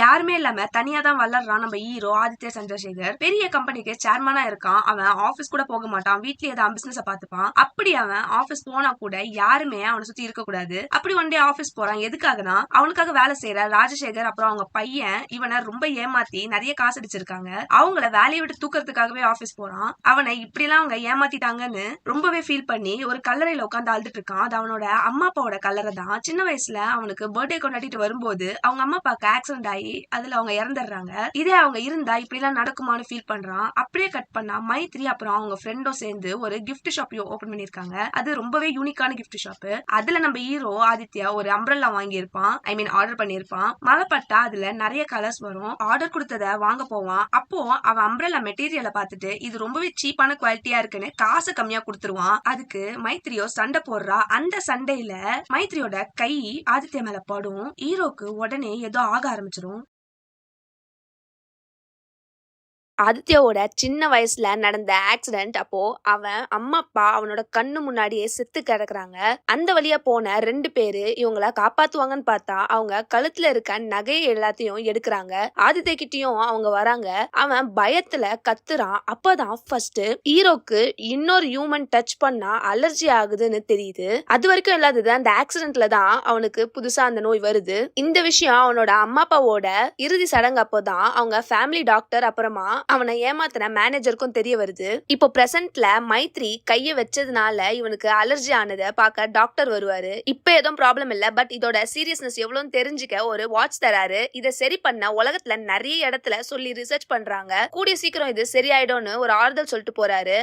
யாருமே இல்லாம தனியா தான் வளர்றான் நம்ம ஹீரோ ஆதித்ய சந்திரசேகர். பெரிய கம்பெனிக்கு சேர்மனா இருக்கான். அவன் ஆபீஸ் கூட போக மாட்டான். வீட்லயே தான் பிசினஸ் பார்த்துப்பான். அப்படி அவன் ஆபீஸ் போனா கூட யாருமே அவனை சுத்தி இருக்க கூடாது. அப்படி ஒன் டே ஆபீஸ் போறான். எதுக்காகனா? அவனுக்காக வேலை செய்யற ராஜசேகர் அப்புறம் அவங்க பையன் இவனை ரொம்ப ஏமாத்தி நிறைய காசு அடிச்சிருக்காங்க. அவங்கள வேலையை விட்டு தூக்கறதுக்காகவே ஆபீஸ் போறான். அவனை இப்படி எல்லாம் அவங்க ஏமாத்திட்டாங்கன்னு ரொம்பவே ஃபீல் பண்ணி ஒரு கல்லறையில உட்காந்து அழுதுட்டு இருக்கான். அது அவனோட அம்மா அப்பாவோட கல்லறை தான். சின்ன வயசுல அவனுக்கு பர்த்டே கொண்டாடிட்டு வரும்போது அவங்க அம்மா அப்பாவுக்கு ஆக்சிடென்ட் ஆகி அதுல அவங்க இறந்துடுறாங்க. இதே அவங்க இருந்தா இப்படி எல்லாம் நடக்குமான்னு ஃபீல் பண்றான். அப்படியே கட் பண்ணா மைத்ரி அப்புறம் அவங்க ஃப்ரெண்டும் சேர்ந்து ஒரு கிஃப்ட் ஷாப் ஓபன் பண்ணிருக்காங்க அது ரொம்பவே யூனிக்கான கிஃப்ட் ஷாப் அதுல நம்ம ஹீரோ ஆதித்யா ஒரு அம்ப்ரல்லா வாங்கியிருப்பான். ஐ மீன் ஆர்டர் பண்ணியிருப்பான். மழை பட்டா அதுல நிறைய கலர்ஸ் வரும். ஆர்டர் கொடுத்தத வாங்க போவான். அப்போ அவன் அம்ப்ரல்லா மெட்டீரியலை பார்த்துட்டு இது ரொம்பவே சீப்பான குவாலிட்டியா இருக்குன்னு காசு கம்மியா கொடுத்துருவான். அதுக்கு மைத்ரியோ சண்டை போடுறா. அந்த சண்டையில மைத்ரியோட கை ஆதித்யா மேல படும். ஹீரோக்கு உடனே ஏதோ ஆக ஆரம்பிச்சிடும் ஆதித்யாவோட சின்ன வயசுல நடந்த ஆக்சிடென்ட் அப்போ அவன் அம்மா அப்பா அவனோட கண்ணு முன்னாடியே செத்து கிடக்குறாங்க. அந்த வழியா போன ரெண்டு பேரு இவங்கள காப்பாத்துவாங்கன்னு பார்த்தா அவங்க கழுத்துல இருக்க நகையை எல்லாத்தையும் எடுக்கிறாங்க. ஆதித்ய கிட்டயும் அவங்க வராங்க. அவன் பயத்துல கத்துறான். அப்பதான் ஃபர்ஸ்ட் ஹீரோக்கு இன்னொரு ஹியூமன் டச் பண்ணா அலர்ஜி ஆகுதுன்னு தெரியுது. அது வரைக்கும் இல்லாதது அந்த ஆக்சிடென்ட்ல தான் அவனுக்கு புதுசா அந்த நோய் வருது. இந்த விஷயம் அவனோட அம்மா அப்பாவோட இறுதி சடங்கு அப்போதான் அவங்க ஃபேமிலி டாக்டர் அப்புறமா அவனை ஏமாத்தின மேனேஜருக்கும் தெரிய வருது. இப்போ பிரசன்ட்ல மைத்ரி கைய வச்சதுனால இவனுக்கு அலர்ஜி ஆனதை பார்க்க டாக்டர் வருவாரு. இப்போ எதுவும் ப்ராப்ளம் இல்ல. பட் இதோட சீரியஸ்னஸ் எவ்வளவுன்னு தெரிஞ்சுக்க ஒரு வாட்ச் தராரு. இதை சரி பண்ண உலகத்துல நிறைய இடத்துல சொல்லி ரிசர்ச் பண்றாங்க. கூடிய சீக்கிரம் இது சரியாயிடும்னு ஒரு ஆறுதல் சொல்லிட்டு போறாரு.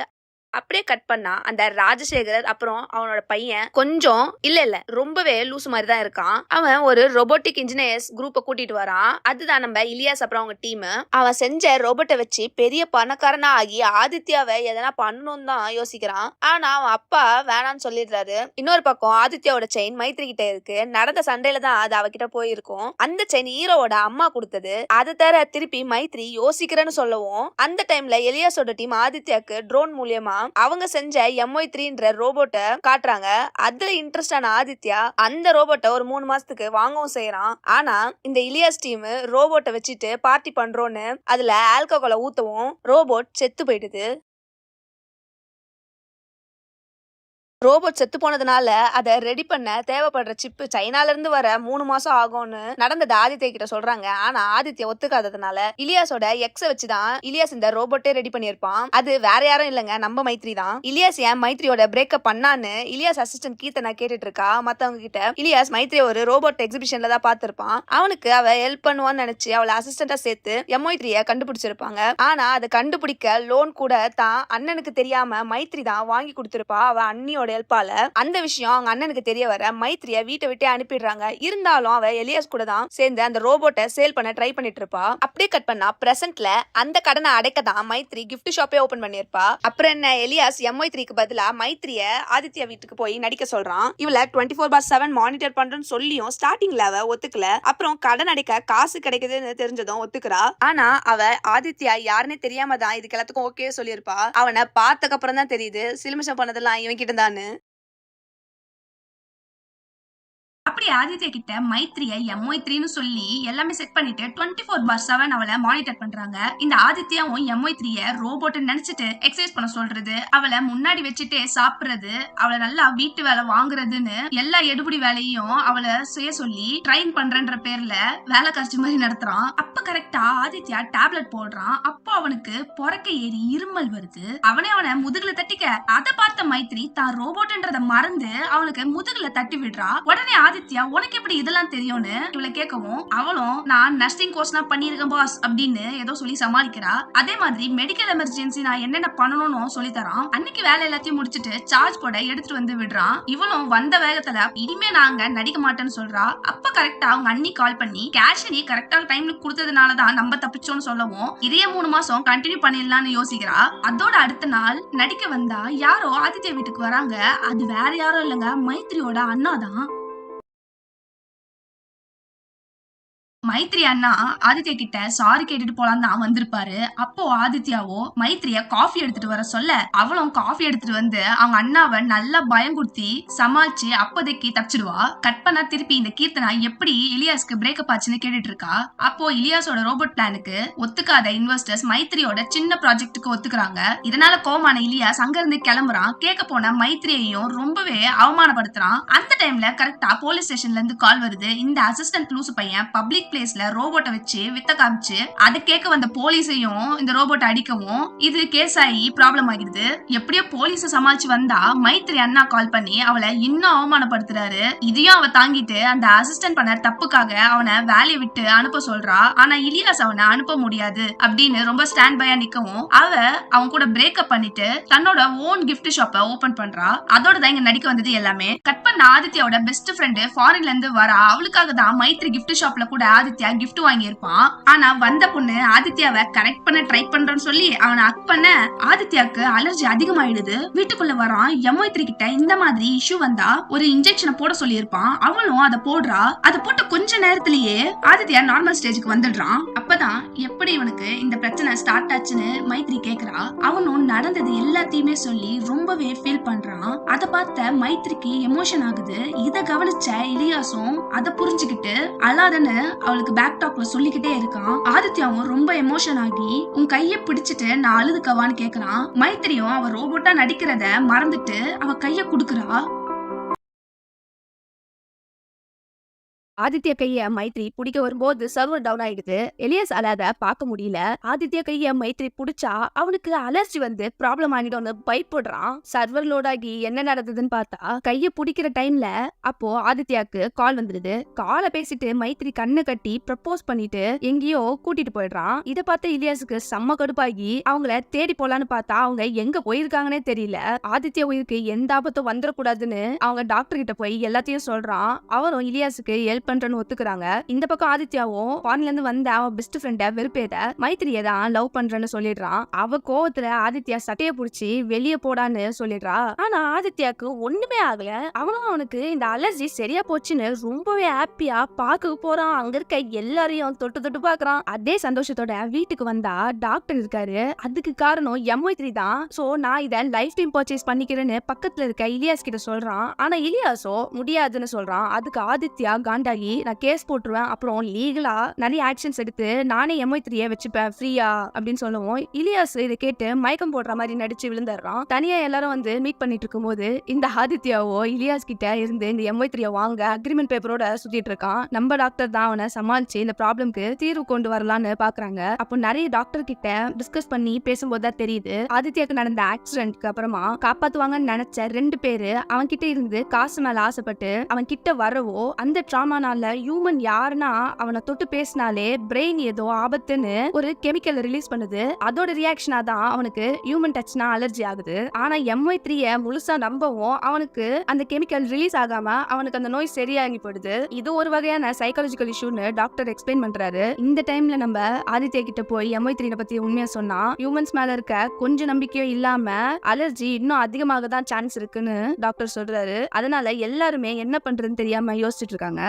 அப்படியே கட் பண்ணா அந்த ராஜசேகர் அப்புறம் அவனோட பையன் கொஞ்சம் இல்ல இல்ல ரொம்பவே லூஸ் மாதிரி தான் இருக்கான். அவன் ஒரு ரொபோட்டிக் இன்ஜினியர்ஸ் குரூப்பை கூட்டிட்டு வரான். அதுதான் நம்ம இலியாஸ் அப்புறம் அவங்க டீம் அவன் செஞ்ச ரோபோட்டை வச்சு பெரிய பணக்காரனா ஆகி ஆதித்யாவை எதனா பண்ணணும் தான் யோசிக்கிறான். ஆனா அவன் அப்பா வேணான்னு சொல்லிடுறாரு. இன்னொரு பக்கம் ஆதித்யாவோட செயின் மைத்ரி கிட்ட இருக்கு. நடந்த சண்டையில தான் அது அவகிட்ட போயிருக்கும். அந்த செயின் ஹீரோவோட அம்மா கொடுத்தது. அதை தர திருப்பி மைத்ரி யோசிக்கிறேன்னு சொல்லவும் அந்த டைம்ல எலியாஸோட டீம் ஆதித்யாக்கு ட்ரோன் மூலியமா அவங்க செஞ்ச எம்ஒய் த்ரீன்ற ரோபோட்டை காட்டுறாங்க. அதுல இன்ட்ரெஸ்டான ஆதித்யா அந்த ரோபோட்டை ஒரு மூணு மாசத்துக்கு வாங்கவும் செய்யறான். ஆனா இந்த இலியாஸ் டீம் ரோபோட்டை வச்சுட்டு பார்ட்டி பண்றோன்னு அதுல ஆல்கோகோலை ஊத்தவும் ரோபோட் செத்து போயிடுது. ரோபோட் செத்து போனதுனால அதை ரெடி பண்ண தேவைப்படுற சிப்பு சைனால இருந்து வர மூணு மாசம் ஆகும்னு நடந்தது ஆதித்யா கிட்ட சொல்றாங்க. ஆனா ஆதித்ய ஒத்துக்காததுனால இலியாஸோட எக்ஸ வச்சுதான் இலியாஸ் இந்த ரோபோட்டே ரெடி பண்ணியிருப்பான். அது வேற யாரும் இல்லைங்க நம்ம மைத்ரி தான். இலியாஸ் ஏன் மைத்ரியோட பிரேக்கப் பண்ணான்னு இலியாஸ் அசிஸ்டன்ட் கீர்த்தனா கேட்டுட்டு இருக்கா மத்தவங்க கிட்ட இலியாஸ் மைத்ரி ஒரு ரோபோட் எக்ஸிபிஷன்ல தான் பார்த்திருப்பான். அவனுக்கு அவ ஹெல்ப் பண்ணுவான்னு நினைச்சு அவளை அசிஸ்டண்டா சேர்த்து எம்ஒய்த்ரிய கண்டுபிடிச்சிருப்பாங்க. ஆனா அதை கண்டுபிடிக்க லோன் கூட தான் அண்ணனுக்கு தெரியாம மைத்ரி தான் வாங்கி கொடுத்திருப்பா. அவ அண்ணியோட ஹெல்ப்பால அந்த விஷயம் அவங்க அண்ணனுக்கு தெரிய வர மைத்ரிய வீட்டை விட்டே அனுப்பிடுறாங்க. இருந்தாலும் அவ எலியாஸ் கூட தான் சேர்ந்து அந்த ரோபோட்டை சேல் பண்ண ட்ரை பண்ணிட்டு இருப்பா. அப்படியே கட் பண்ணா பிரசன்ட்ல அந்த கடனை அடைக்க தான் மைத்ரி கிஃப்ட் ஷாப்பே ஓபன் பண்ணிருப்பா அப்புறம் என்ன எலியாஸ் எம்ஒய் த்ரீக்கு பதிலா மைத்ரிய ஆதித்யா வீட்டுக்கு போய் நடிக்க சொல்றான். இவள twenty four by seven monitor பண்றேன்னு சொல்லியும் ஸ்டார்டிங்ல அவ ஒத்துக்கல. அப்புறம் கடன் அடைக்க காசு கிடைக்குதுன்னு தெரிஞ்சதும் ஒத்துக்கிறா. ஆனா அவ ஆதித்யா யாருன்னே தெரியாம தான் இதுக்கு எல்லாத்துக்கும் ஓகே சொல்லியிருப்பா. அவனை பார்த்ததுக்கு அப்புறம் தான் தெரியுது. சிலுமிஷம் பண்ணதெல்லாம் இவன் கிட்ட தான் அப்படி ஆதித்யா கிட்ட மைத்ரிய எம்ஒய் த்ரீன்னு சொல்லி எல்லாமே செட் பண்ணிட்டு டுவெண்ட்டி ஃபோர் பார் செவன் அவளை மானிட்டர் பண்றாங்க. இந்த ஆதித்யாவும் எம்ஒய் த்ரீய ரோபோட்டை நினைச்சிட்டு எக்ஸசைஸ் பண்ண சொல்றது அவளை முன்னாடி வச்சுட்டே சாப்பிடுறது அவளை நல்லா வீட்டு வேலை வாங்குறதுன்னு எல்லா எடுபடி வேலையும் அவளை செய்ய சொல்லி ட்ரைன் பண்றன்ற பேர்ல வேலை காட்சி மாதிரி நடத்துறான். அப்ப கரெக்டா ஆதித்யா டேப்லெட் போடுறான். அப்போ அவனுக்கு பொறக்க ஏறி இருமல் வருது. அவனே அவனை முதுகுல தட்டிக்க அதை பார்த்த மைத்ரி தான் ரோபோட்ன்றத மறந்து அவனுக்கு முதுகுல தட்டி விடுறா. உடனே ஆதித்யா உனக்கு எப்படி இதெல்லாம் தெரியும்னு இவளை கேட்கவும் அவளும் நான் நர்சிங் கோர்ஸ் தான் பண்ணியிருக்கேன் பாஸ் அப்படின்னு ஏதோ சொல்லி சமாளிக்கிறா. அதே மாதிரி மெடிக்கல் எமர்ஜென்சி நான் என்னென்ன பண்ணணும்னு சொல்லி தரான். அன்னைக்கு வேலை எல்லாத்தையும் முடிச்சிட்டு சார்ஜ் போட எடுத்துட்டு வந்து விடுறான். இவளும் வந்த வேகத்துல இனிமே நாங்க நடிக்க மாட்டேன்னு சொல்றா. அப்ப கரெக்டா அவங்க அண்ணி கால் பண்ணி கேஷரி கரெக்டா கரெக்டான டைம்ல கொடுத்ததுனால தான் நம்ம தப்பிச்சோம்னு சொல்லவும் இதே மூணு மாசம் கண்டினியூ பண்ணிடலாம்னு யோசிக்கிறா. அதோட அடுத்த நாள் நடிக்க வந்தா யாரோ ஆதித்யா வீட்டுக்கு வராங்க. அது வேற யாரும் இல்லைங்க மைத்ரியோட அண்ணா தான் மைத்ரி அண்ணா ஆதித்யா கிட்ட சாரி கேட்டுட்டு போலான்னு தான் வந்திருப்பாரு. அப்போ ஆதித்யாவோ மைத்ரிய காஃபி எடுத்துட்டு வர சொல்ல அவளும் காஃபி எடுத்துட்டு வந்து அவங்க அண்ணாவை நல்லா பயங்குடுத்தி சமாளிச்சு அப்போதைக்கு தப்பிச்சிடுவா. கட் பண்ணா திருப்பி இந்த கீர்த்தனா எப்படி இலியாஸ்க்கு பிரேக்கப் ஆச்சுன்னு கேட்டுட்டு இருக்கா? அப்போ இலியாஸோட ரோபோட் பிளானுக்கு ஒத்துக்காத இன்வெஸ்டர்ஸ் மைத்ரியோட சின்ன ப்ராஜெக்ட்டுக்கு ஒத்துக்குறாங்க. இதனால கோமான இலியாஸ் அங்க இருந்து கிளம்புறான். கேட்க போன மைத்ரியையும் ரொம்பவே அவமானப்படுத்துறான். அந்த டைம்ல கரெக்டா போலீஸ் ஸ்டேஷன்ல இருந்து கால் வருது. இந்த அசிஸ்டன்ட் லூசு பையன் பப்ளிக் பிளேஸ்ல ரோபோட்டை வச்சு வித்த காமிச்சு அது கேட்க வந்த போலீஸையும் இந்த ரோபோட் அடிக்கவும் இது கேஸ் ஆகி ப்ராப்ளம் ஆகிடுது. எப்படியோ போலீஸ சமாளிச்சு வந்தா மைத்ரி அண்ணா கால் பண்ணி அவளை இன்னும் அவமானப்படுத்துறாரு. இதையும் அவ தாங்கிட்டு அந்த அசிஸ்டன்ட் பண்ண தப்புக்காக அவனை வேலையை விட்டு அனுப்ப சொல்றா. ஆனா இலியாஸ் அவனை அனுப்ப முடியாது அப்படின்னு ரொம்ப ஸ்டாண்ட் பையா நிக்கவும் அவ அவன் கூட பிரேக்கப் பண்ணிட்டு தன்னோட ஓன் கிஃப்ட் ஷாப்பை ஓபன் பண்றா. அதோட தான் இங்க நடிக்க வந்தது எல்லாமே. கட் பண்ண ஆதித்யாவோட பெஸ்ட் ஃப்ரெண்டு ஃபாரின்ல இருந்து வரா. அவளுக்காக தான் மைத்ரி கிஃப்ட் ஷாப்ல கூட ஆதித்யா கிஃப்ட் வாங்கியிருப்பான். ஆனா வந்த பொண்ணு ஆதித்யாவை கரெக்ட் பண்ண ட்ரை பண்றேன்னு சொல்லி அவனை அக் பண்ண ஆதித்யாவுக்கு அலர்ஜி அதிகமாயிடுது. வீட்டுக்குள்ள வரான். எம்மைத்ரி கிட்ட இந்த மாதிரி இஷ்யூ வந்தா ஒரு இன்ஜெக்ஷனை போட சொல்லியிருப்பான். அவளும் அதை போடுறா. அதை போட்ட கொஞ்ச நேரத்திலேயே ஆதித்யா நார்மல் ஸ்டேஜுக்கு வந்துடுறான். அப்பதான் எப்படி இவனுக்கு இந்த பிரச்சனை ஸ்டார்ட் ஆச்சுன்னு மைத்ரி கேக்குறா. அவனும் நடந்தது எல்லாத்தையுமே சொல்லி ரொம்பவே ஃபீல் பண்றான். அதை பார்த்த மைத்ரிக்கு எமோஷன் ஆகுது. இத கவனிச்ச இலியாசும் அதை புரிஞ்சுக்கிட்டு அழாதன்னு அவளுக்கு பேக் டாக்ல சொல்லிக்கிட்டே இருக்கான். ஆதித்யாவும் ரொம்ப எமோஷன் ஆகி உன் கைய பிடிச்சிட்டு நான் அழுதுக்கவான்னு கேக்குறான். மைத்திரியும் அவ ரோபோட்டா நடிக்கிறத மறந்துட்டு அவ கைய குடுக்குறா. ஆதித்ய கைய மைத்ரி பிடிக்க வரும்போது சர்வர் டவுன் ஆயிடுது. எலியஸ் அலாத பார்க்க முடியல. ஆதித்ய கைய மைத்ரி பிடிச்சா அவனுக்கு அலர்ஜி வந்து ப்ராப்ளம் ஆகிடும்னு பயப்படுறான். சர்வர் லோட் ஆகி என்ன நடந்ததுன்னு பார்த்தா கைய பிடிக்கிற டைம்ல அப்போ ஆதித்யாக்கு கால் வந்துடுது. காலை பேசிட்டு மைத்ரி கண்ணை கட்டி ப்ரப்போஸ் பண்ணிட்டு எங்கேயோ கூட்டிட்டு போயிடுறான். இதை பார்த்த இலியாஸுக்கு செம்ம கடுப்பாகி அவங்கள தேடி போலான்னு பார்த்தா அவங்க எங்க போயிருக்காங்கன்னே தெரியல. ஆதித்ய உயிருக்கு எந்த ஆபத்தும் வந்துடக்கூடாதுன்னு அவங்க டாக்டர் கிட்ட போய் எல்லாத்தையும் சொல்றான். அவரும் இலியாஸுக்கு ஹெல்ப் பண்றேன்னு ஒத்துக்குறாங்க. இந்த பக்கம் ஆதித்யாவும் ஃபாரின்ல இருந்து வந்த அவன் பெஸ்ட் ஃப்ரெண்ட வெறுப்பேத மைத்திரியை தான் லவ் பண்றேன்னு சொல்லிடுறான் அவ கோவத்துல ஆதித்யா சட்டையை புடிச்சு வெளியே போடான்னு சொல்லிடுறா. ஆனா ஆதித்யாக்கு ஒண்ணுமே ஆகல. அவனும் அவனுக்கு இந்த அலர்ஜி சரியா போச்சுன்னு ரொம்பவே ஹாப்பியா பார்க்க போறான். அங்க இருக்க எல்லாரையும் தொட்டு தொட்டு பாக்குறான் அதே சந்தோஷத்தோட வீட்டுக்கு வந்தா டாக்டர் இருக்காரு. அதுக்கு காரணம் எம்ஒய் தான். சோ நான் இத லைஃப் டைம் பர்ச்சேஸ் பண்ணிக்கிறேன்னு பக்கத்துல இருக்க இலியாஸ் கிட்ட சொல்றான். ஆனா இலியாஸோ முடியாதுன்னு சொல்றான். அதுக்கு ஆதித்யா ஆகி நான் கேஸ் போட்டுருவேன். அப்புறம் லீகலா நிறைய ஆக்ஷன்ஸ் எடுத்து நானே எம்ஐ த்ரீயை வச்சுப்பேன். ஃப்ரீயா அப்படின்னு சொல்லுவோம். இலியாஸ் இதை கேட்டு மயக்கம் போடுற மாதிரி நடிச்சு விழுந்துடுறான். தனியா எல்லாரும் வந்து மீட் பண்ணிட்டு இருக்கும்போது இந்த ஆதித்யாவோ இலியாஸ் கிட்ட இருந்து இந்த எம்ஐ த்ரீயை வாங்க அக்ரிமெண்ட் பேப்பரோட சுத்திட்டு இருக்கான். நம்ம டாக்டர் தான் அவனை சமாளிச்சு இந்த ப்ராப்ளம்க்கு தீர்வு கொண்டு வரலான்னு பாக்குறாங்க. அப்போ நிறைய டாக்டர் கிட்ட டிஸ்கஸ் பண்ணி பேசும்போது தான் தெரியுது. ஆதித்யாக்கு நடந்த ஆக்சிடென்ட்க்கு அப்புறமா காப்பாத்துவாங்கன்னு நினைச்ச ரெண்டு பேரு அவன் கிட்ட இருந்து காசு மேல ஆசைப்பட்டு அவன் கிட்ட வரவோ அந்த ட்ராமானால ஹியூமன் யாருன்னா அவனை தொட்டு பேசினாலே பிரெயின் ஏதோ ஆபத்துன்னு ஒரு கெமிக்கல் ரிலீஸ் பண்ணுது. அதோட ரியாக்ஷனா தான் அவனுக்கு ஹியூமன் டச்னா அலர்ஜி ஆகுது. ஆனா எம்ஒய் த்ரீய முழுசா நம்பவும் அவனுக்கு அந்த கெமிக்கல் ரிலீஸ் ஆகாம அவனுக்கு அந்த நோய் சரியாகி போடுது இது ஒரு வகையான சைக்காலஜிக்கல் இஷ்யூன்னு டாக்டர் எக்ஸ்பிளைன் பண்றாரு. இந்த டைம்ல நம்ம ஆதித்யா கிட்ட போய் எம்ஒய் த்ரீ பத்தி உண்மையா சொன்னா ஹியூமன்ஸ் மேல இருக்க கொஞ்சம் நம்பிக்கையோ இல்லாம அலர்ஜி இன்னும் அதிகமாக தான் சான்ஸ் இருக்குன்னு டாக்டர் சொல்றாரு. அதனால எல்லாருமே என்ன பண்றதுன்னு தெரியாம யோசிச்சுட்டு இருக்காங்க.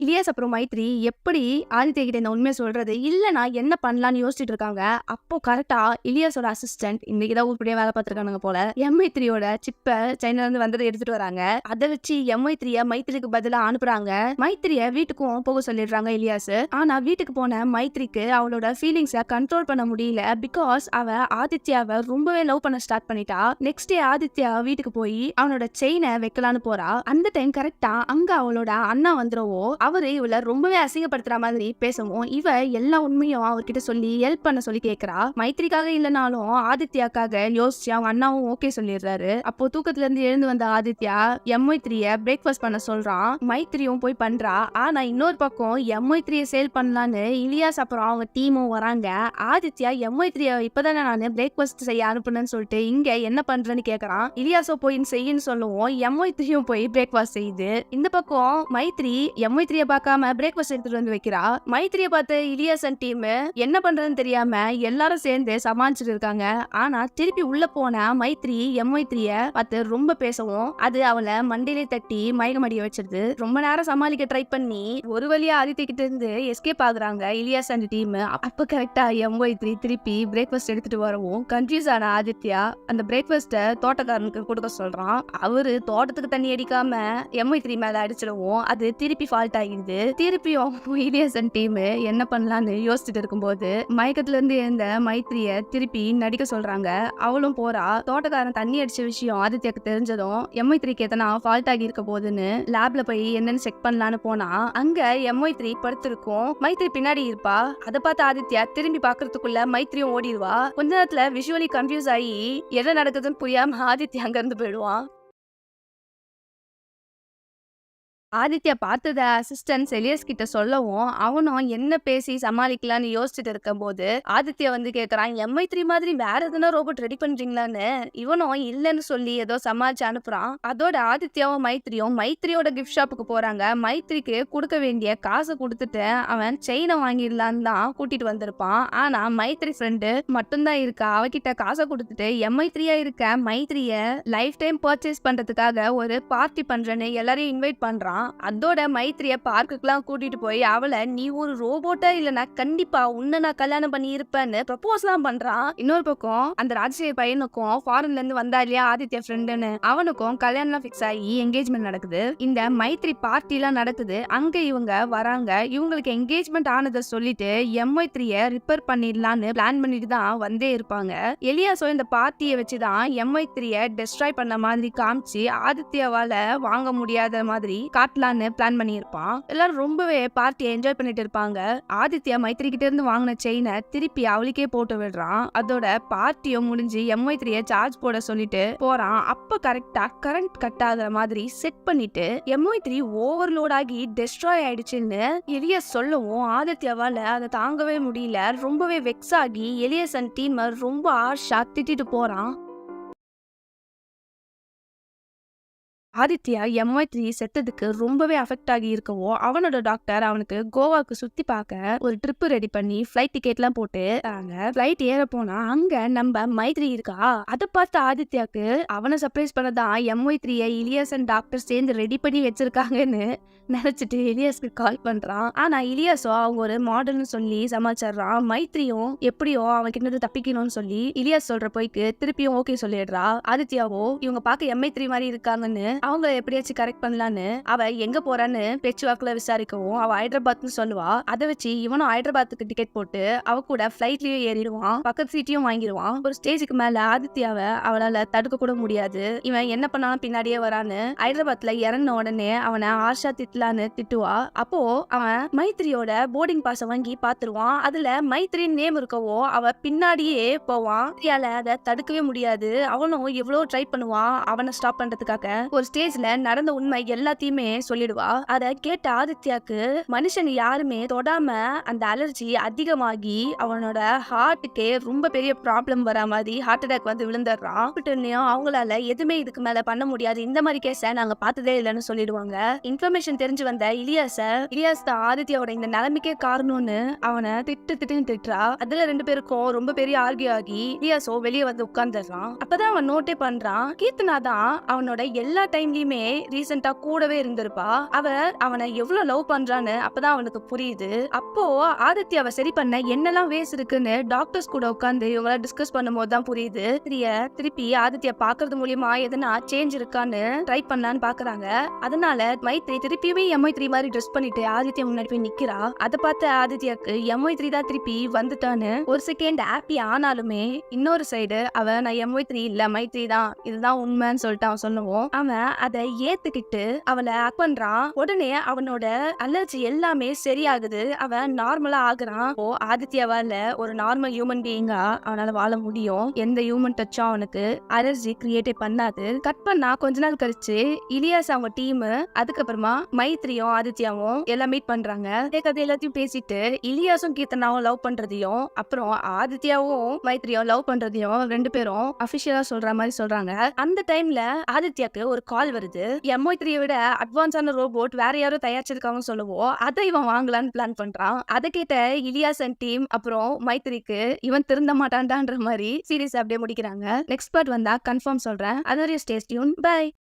இலியாஸ் அப்புறம் மைத்ரி எப்படி ஆதித்ய கிட்ட இந்த உண்மையை சொல்றது? இல்லைனா என்ன பண்ணலான்னு யோசிச்சுட்டு இருக்காங்க? அப்போ கரெக்டா இலியாஸோட அசிஸ்டன்ட் இன்னைக்கு தான் உருப்படியா வேலை பார்த்திருக்கானுங்க போல எம் மைத்ரியோட சிப்பை சைனால இருந்து வந்ததை எடுத்துட்டு வராங்க. அதை வச்சு எம் மைத்ரிய மைத்ரிக்கு பதிலா அனுப்புறாங்க. மைத்ரிய வீட்டுக்கும் போக சொல்லிடுறாங்க இலியாஸ். ஆனா வீட்டுக்கு போன மைத்ரிக்கு அவளோட ஃபீலிங்ஸை கண்ட்ரோல் பண்ண முடியல. பிகாஸ் அவ ஆதித்யாவை ரொம்பவே லவ் பண்ண ஸ்டார்ட் பண்ணிட்டா. நெக்ஸ்ட் டே ஆதித்யா வீட்டுக்கு போய் அவனோட செயினை வைக்கலான்னு போறா. அந்த டைம் கரெக்டா அங்க அவளோட அண்ணா வந்துடவோ அவரு இவளை ரொம்பவே அசிங்கப்படுத்துற மாதிரி பேசவும் இவ எல்லா உண்மையும் அவர்கிட்ட சொல்லி ஹெல்ப் பண்ண சொல்லி கேட்கறா மைத்ரிக்காக இல்லைனாலும் ஆதித்யாக்காக யோசிச்சு அவங்க அண்ணாவும் ஓகே சொல்லிடுறாரு. அப்போ தூக்கத்துல இருந்து எழுந்து வந்த ஆதித்யா எம்ஒய்த்ரிய பிரேக்ஃபாஸ்ட் பண்ண சொல்றான். மைத்ரியும் போய் பண்றா. ஆனா இன்னொரு பக்கம் எம்ஒய்த்ரிய சேல் பண்ணலான்னு இலியாஸ் அப்புறம் அவங்க டீமும் வராங்க. ஆதித்யா எம்ஒய்த்ரிய இப்பதானே நான் பிரேக்ஃபாஸ்ட் செய்ய அனுப்புனேன்னு சொல்லிட்டு இங்க என்ன பண்றேன்னு கேக்குறான். இலியாஸோ போய் செய்யுன்னு சொல்லுவோம். எம்ஒய்த்ரியும் போய் பிரேக்ஃபாஸ்ட் செய்யுது. இந்த பக்கம் மைத்ரி எம்ஒய்த்ரி த்ரீ மைத்ரிய பார்க்காம பிரேக்ஃபாஸ்ட் எடுத்துட்டு வந்து வைக்கிறா? மைத்ரிய பார்த்து இலியாசன் டீம் என்ன பண்றதுன்னு தெரியாம எல்லாரும் சேர்ந்து சமாளிச்சுட்டு இருக்காங்க. ஆனா திருப்பி உள்ள போன மைத்ரி எம் மைத்ரிய பார்த்து ரொம்ப பேசவும் அது அவளை மண்டையிலே தட்டி மயக்கமடிய வச்சிருது. ரொம்ப நேரம் சமாளிக்க ட்ரை பண்ணி ஒரு வழியா ஆதித்ய கிட்ட இருந்து எஸ்கேப் ஆகுறாங்க இலியாஸ் அண்ட் டீம் அப்ப கரெக்டா எம் மைத்ரி திருப்பி பிரேக்ஃபாஸ்ட் எடுத்துட்டு வரவும் கன்ஃபியூஸ் ஆன ஆதித்யா அந்த பிரேக்ஃபாஸ்ட்டை தோட்டக்காரனுக்கு கொடுக்க சொல்றான். அவரு தோட்டத்துக்கு தண்ணி அடிக்காம எம் த்ரீ மேல அடிச்சிடவும் அது திருப்பி ஃபால்ட் ஆகிடுது திருப்பியும் இலியசன் டீம் என்ன பண்ணலாம்னு யோசிச்சுட்டு இருக்கும்போது மயக்கத்துல இருந்து இருந்த மைத்ரிய திருப்பி நடிக்க சொல்றாங்க. அவளும் போறா. தோட்டக்காரன் தண்ணி அடிச்ச விஷயம் ஆதித்யாக்கு தெரிஞ்சதும் எம்ஐ த்ரீக்கு எத்தனா ஃபால்ட் ஆகி இருக்க போதுன்னு லேப்ல போய் என்னன்னு செக் பண்ணலான்னு போனா அங்க எம்ஐ த்ரீ படுத்திருக்கும். மைத்ரி பின்னாடி இருப்பா. அதை பார்த்து ஆதித்யா திரும்பி பாக்குறதுக்குள்ள மைத்ரியும் ஓடிடுவா. கொஞ்ச நேரத்துல விஷுவலி கன்ஃபியூஸ் ஆகி என்ன நடக்குதுன்னு புரியாம ஆதித்யா அங்க இருந்து போயிடுவான் ஆதித்யா பார்த்தத அசிஸ்டன்ட் செலியஸ் கிட்ட சொல்லவும் அவனும் என்ன பேசி சமாளிக்கலாம்னு யோசிச்சுட்டு இருக்கும்போது ஆதித்யா வந்து கேட்கறான் எம்ஐ த்ரீ மாதிரி வேற எதுனா ரோபோட் ரெடி பண்றீங்களான்னு? இவனும் இல்லைன்னு சொல்லி ஏதோ சமாளிச்சு அனுப்புறான். அதோட ஆதித்யாவும் மைத்ரியும் மைத்ரியோட கிஃப்ட் ஷாப்புக்கு போறாங்க. மைத்ரிக்கு கொடுக்க வேண்டிய காசை கொடுத்துட்டு அவன் செயினை வாங்கிடலான்னு தான் கூட்டிட்டு வந்திருப்பான். ஆனா மைத்ரி ஃப்ரெண்டு மட்டும்தான் இருக்கா? அவகிட்ட காசை கொடுத்துட்டு எம்ஐ த்ரீயா இருக்க? மைத்ரிய லைஃப் டைம் பர்ச்சேஸ் பண்றதுக்காக ஒரு பார்ட்டி பண்றேன்னு எல்லாரையும் இன்வைட் பண்றான். அதோட மைத்ரிய பார்க்குக்கெல்லாம் கூட்டிட்டு போய் அவளை நீ ஒரு ரோபோட்டா இல்லனா கண்டிப்பா உன்னை நான் கல்யாணம் பண்ணி இருப்பேன்னு ப்ரப்போஸ்லாம் பண்றான். இன்னொரு பக்கம் அந்த ராஜசேகர் பையனுக்கும் ஃபாரின்ல இருந்து வந்தா இல்லையா ஆதித்யா ஃப்ரெண்டுன்னு அவனுக்கும் கல்யாணம் ஃபிக்ஸ் ஆகி என்கேஜ்மெண்ட் நடக்குது. இந்த மைத்ரி பார்ட்டி எல்லாம் நடக்குது. அங்க இவங்க வராங்க. இவங்களுக்கு என்கேஜ்மெண்ட் ஆனதை சொல்லிட்டு எம்ஐ த்ரீய ரிப்பேர் பண்ணிடலான்னு பிளான் பண்ணிட்டு தான் வந்தே இருப்பாங்க. எலியாசோ இந்த பார்ட்டியை வச்சுதான் எம்ஐ த்ரீய டெஸ்ட்ராய் பண்ண மாதிரி காமிச்சு ஆதித்யாவால வாங்க முடியாத மாதிரி காட்டலான்னு பிளான் பண்ணியிருப்பான். எல்லாரும் ரொம்பவே பார்ட்டியை என்ஜாய் பண்ணிட்டு இருப்பாங்க. ஆதித்யா மைத்ரி கிட்ட இருந்து வாங்கின செயினை திருப்பி அவளுக்கே போட்டு விடுறான். அதோட பார்ட்டியும் முடிஞ்சு எம்ஐ த்ரீய சார்ஜ் போட சொல்லிட்டு போறான். அப்ப கரெக்டா கரண்ட் கட் ஆகுற மாதிரி செட் பண்ணிட்டு எம்ஐ த்ரீ ஓவர்லோட் ஆகி டெஸ்ட்ராய் ஆயிடுச்சுன்னு எலியஸ் சொல்லவும் ஆதித்யாவால அதை தாங்கவே முடியல. ரொம்பவே வெக்ஸ் ஆகி எலியசன் டீம் ரொம்ப ஆர்ஷா திட்டிட்டு போறான். ஆதித்யா எம்ஒய் த்ரீ செத்ததுக்கு ரொம்பவே அஃபெக்ட் ஆகி இருக்கவோ அவனோட டாக்டர் அவனுக்கு கோவாக்கு சுத்தி பார்க்க ஒரு ட்ரிப் ரெடி பண்ணி ஃப்ளைட் டிக்கெட்லாம் போட்டு ஃப்ளைட் ஏற போனா அங்க நம்ம மைத்ரி இருக்கா? அதை பார்த்து ஆதித்யாக்கு அவனை சர்ப்ரைஸ் பண்ணதான் எம்ஒய் த்ரீயை இலியாசன் டாக்டர் சேர்ந்து ரெடி பண்ணி வச்சிருக்காங்கன்னு நினைச்சிட்டு இலியாஸ்க்கு கால் பண்றான். ஆனா இலியாஸோ அவங்க ஒரு மாடல்னு சொல்லி சமாளிச்சிடுறான். மைத்ரியும் எப்படியோ அவன் கிட்ட தப்பிக்கணும்னு சொல்லி இலியாஸ் சொல்ற போய்க்கு திருப்பியும் ஓகே சொல்லிடுறா. ஆதித்யாவோ இவங்க பார்க்க எம்ஐ த்ரீ மாதிரி இருக்காங்கன்னு அவங்க எப்படியாச்சும் கரெக்ட் பண்ணலான்னு அவ எங்க போறான்னு பேச்சுவாக்குல விசாரிக்கவும் அவ ஹைதராபாத்னு சொல்லுவா. அதை வச்சு இவனும் ஹைதராபாத்துக்கு டிக்கெட் போட்டு அவ கூட பிளைட்லயும் ஏறிடுவான். பக்கத்து சீட்டையும் வாங்கிடுவான். ஒரு ஸ்டேஜுக்கு மேல ஆதித்யாவ அவளால தடுக்க கூட முடியாது. இவன் என்ன பண்ணாலும் பின்னாடியே வரான்னு ஹைதராபாத்ல இறங்கின உடனே அவனை ஆஷா திட்டலான்னு திட்டுவா. அப்போ அவன் மைத்ரியோட போர்டிங் பாஸை வாங்கி பாத்துருவான். அதுல மைத்ரி நேம் இருக்கவோ அவ பின்னாடியே போவான். அதை தடுக்கவே முடியாது. அவனும் எவ்வளவு ட்ரை பண்ணுவான். அவனை ஸ்டாப் பண்றதுக்காக. ஒரு ஸ்டேஜ்ல நடந்த உண்மை எல்லாத்தையுமே சொல்லிடுவா. அத கேட்ட ஆதித்யாக்கு மனுஷன் யாருமே தொடாம அந்த அலர்ஜி அதிகமாகி அவனோட ஹார்ட்டுக்கே ரொம்ப பெரிய ப்ராப்ளம் வர மாதிரி ஹார்ட் அட்டாக் வந்து விழுந்துடுறான் ஹாஸ்பிட்டல்லையும் அவங்களால எதுவுமே இதுக்கு மேல பண்ண முடியாது. இந்த மாதிரி கேஸ நாங்க பார்த்ததே இல்லைன்னு சொல்லிடுவாங்க. இன்ஃபர்மேஷன் தெரிஞ்சு வந்த இலியாச இலியாஸ் தான் ஆதித்யாவோட இந்த நிலைமைக்கே காரணம்னு அவனை திட்டு திட்டுன்னு திட்டுறா. அதுல ரெண்டு பேருக்கும் ரொம்ப பெரிய ஆர்கியூ ஆகி இலியாசோ வெளியே வந்து உட்கார்ந்துடுறான். அப்பதான் அவன் நோட்டே பண்றான். கீர்த்தனா தான் அவனோட எல்லா டைம் டைம்லயுமே ரீசெண்டா கூடவே இருந்திருப்பா. அவ அவனை எவ்வளவு லவ் பண்றான்னு அப்பதான் அவனுக்கு புரியுது. அப்போ ஆதித்யாவை சரி பண்ண என்னெல்லாம் வேஸ் இருக்குன்னு டாக்டர்ஸ் கூட உட்காந்து இவங்கள டிஸ்கஸ் பண்ணும்போது தான் புரியுது. திரிய திருப்பி ஆதித்யா பாக்குறது மூலியமா எதனா சேஞ்ச் இருக்கான்னு ட்ரை பண்ணலான்னு பாக்குறாங்க. அதனால மைத்ரி திருப்பியுமே எம்ஐ த்ரீ மாதிரி ட்ரெஸ் பண்ணிட்டு ஆதித்யா முன்னாடி போய் நிக்கிறா. அதை பார்த்த ஆதித்யாக்கு எம்ஐ த்ரீ தான் திருப்பி வந்துட்டான்னு. ஒரு செகண்ட் ஹாப்பி ஆனாலுமே இன்னொரு சைடு அவன் நான் எம்ஐ த்ரீ இல்ல மைத்ரி தான். இதுதான் உண்மைன்னு சொல்லிட்டு அவன் சொல்லுவோம். அவன் அதை ஏத்துக்கிட்டு அவளை அக் பண்றான். உடனே அவனோட அலர்ஜி எல்லாமே சரியாகுது. அவன் நார்மலா ஆகுறான். ஓ ஆதித்யாவால ஒரு நார்மல் ஹியூமன் பீயிங்கா அவனால வாழ முடியும். எந்த ஹியூமன் டச்சும் அவனுக்கு அலர்ஜி கிரியேட்டே பண்ணாது. கட் பண்ணா கொஞ்ச நாள் கழிச்சு இலியாஸ் அவங்க டீம் அதுக்கப்புறமா மைத்ரியும் ஆதித்யாவும் எல்லாம் மீட் பண்றாங்க. கதை எல்லாத்தையும் பேசிட்டு இலியாஸும் கீர்த்தனாவும் லவ் பண்றதையும் அப்புறம் ஆதித்யாவும் மைத்ரியும் லவ் பண்றதையும் ரெண்டு பேரும் அபிஷியலா சொல்ற மாதிரி சொல்றாங்க. அந்த டைம்ல ஆதித்யாக்கு ஒரு கால் கால் வருது. எம்ஒய் த்ரீயை விட அட்வான்ஸான ரோபோட் வேற யாரோ தயாரிச்சிருக்காங்கன்னு சொல்லுவோம். அதை இவன் வாங்கலான்னு பிளான் பண்றான். அதை கேட்ட இலியாஸ் அண்ட் டீம் அப்புறம் மைத்திரிக்கு இவன் திருந்த மாட்டான்டான்ற மாதிரி சீரியஸ் அப்படியே முடிக்கிறாங்க. நெக்ஸ்ட் பார்ட் வந்தா கன்ஃபார்ம் சொல்றேன். Other stays tune bye